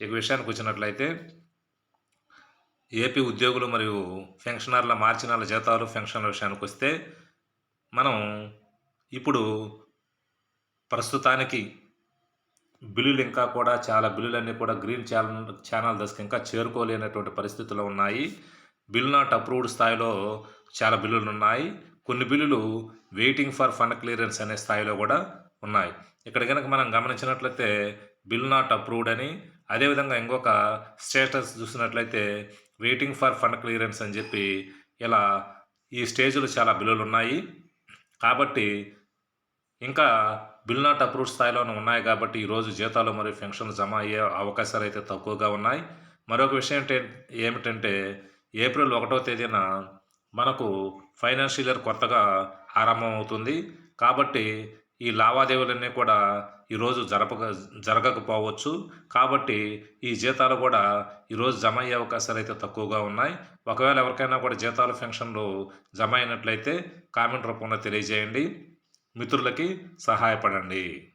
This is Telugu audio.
ఇక విషయానికి వచ్చినట్లయితే ఏపీ ఉద్యోగులు మరియు పెన్షనర్ల మార్చి నెల జీతాలు పెన్షన్ల విషయానికి వస్తే మనం ఇప్పుడు ప్రస్తుతానికి బిల్లులు ఇంకా కూడా చాలా బిల్లులన్నీ కూడా గ్రీన్ ఛానల్ ఛానల్ దశకు ఇంకా చేరుకోలేనటువంటి పరిస్థితులు ఉన్నాయి. బిల్ నాట్ అప్రూవ్డ్ స్థాయిలో చాలా బిల్లులు ఉన్నాయి. కొన్ని బిల్లులు వెయిటింగ్ ఫర్ ఫండ్ క్లియరెన్స్ అనే స్థాయిలో కూడా ఉన్నాయి. ఇక్కడ కనుక మనం గమనించినట్లయితే బిల్ నాట్ అప్రూవ్డ్ అని అదేవిధంగా ఇంకొక స్టేటస్ చూసినట్లయితే వెయిటింగ్ ఫర్ ఫండ్ క్లియరెన్స్ అని చెప్పి ఇలా ఈ స్టేజ్లో చాలా బిల్లులు ఉన్నాయి. కాబట్టి ఇంకా బిల్ నాట్ అప్రూవ్డ్ స్థాయిలోనే ఉన్నాయి కాబట్టి ఈరోజు జీతాలు మరియు పెన్షన్లు జమ అయ్యే అవకాశాలు అయితే తక్కువగా ఉన్నాయి. మరొక విషయం ఏమిటంటే ఏప్రిల్ ఒకటో తేదీన మనకు ఫైనాన్షియల్ ఇయర్ కొత్తగా ఆరంభం అవుతుంది కాబట్టి ఈ లావాదేవీలన్నీ కూడా ఈరోజు జరపక జరగకపోవచ్చు. కాబట్టి ఈ జీతాలు కూడా ఈరోజు జమ అయ్యే అవకాశాలు అయితే తక్కువగా ఉన్నాయి. ఒకవేళ ఎవరికైనా కూడా జీతాలు పెన్షన్లు జమ అయినట్లయితే కామెంట్ రూపంలో తెలియజేయండి. మిత్రులకి సహాయపడండి.